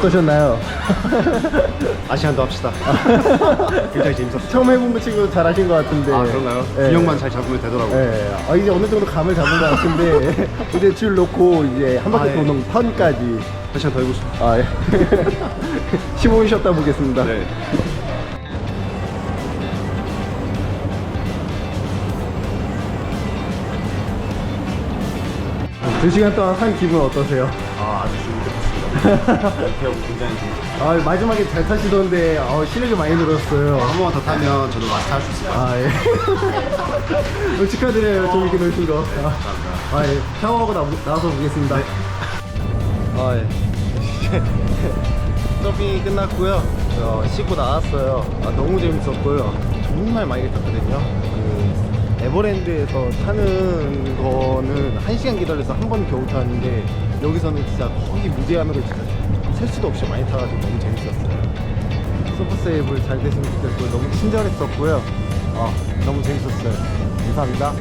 어떠셨나요? 아시안도 합시다. 굉장히 재밌었어요. 처음 해본 거 치고 잘하신 것 같은데. 아 그런가요? 예. 균형만 잘 잡으면 되더라고요. 예. 아, 이제 어느 정도 감을 잡은 것 같은데 이제 줄 놓고 이제 한 바퀴 아, 예. 도는 턴까지. 한 시간 더 싶어요. 아 예. 15분 쉬었다 보겠습니다. 네. 두 시간 동안 한 기분 어떠세요? 아 아주 재밌었습니 다. 배우 굉장히 재밌었어요. 아 마지막에 잘 타시던데 어, 실력이 많이 늘었어요. 한 번만 더 타면 저도 마스터 할수 있을 것 같아요. 아 예. 어, 축하드려요. 재밌게 노신 거. 감사합니다. 아 예. 샤워하고 나, 나와서 보겠습니다. 아 예. 서핑이 끝났고요. 어, 씻고 나왔어요. 아, 너무 재밌었고요. 정말 많이 탔거든요. 그 에버랜드에서 타는 거는 한 시간 기다려서 한 번 겨우 타는데 여기서는 진짜 거의 무제한으로 진짜 셀 수도 없이 많이 타가지고 너무 재밌었어요. 서브세이블 잘 됐으면 좋겠고 너무 친절했었고요. 아, 너무 재밌었어요. 감사합니다.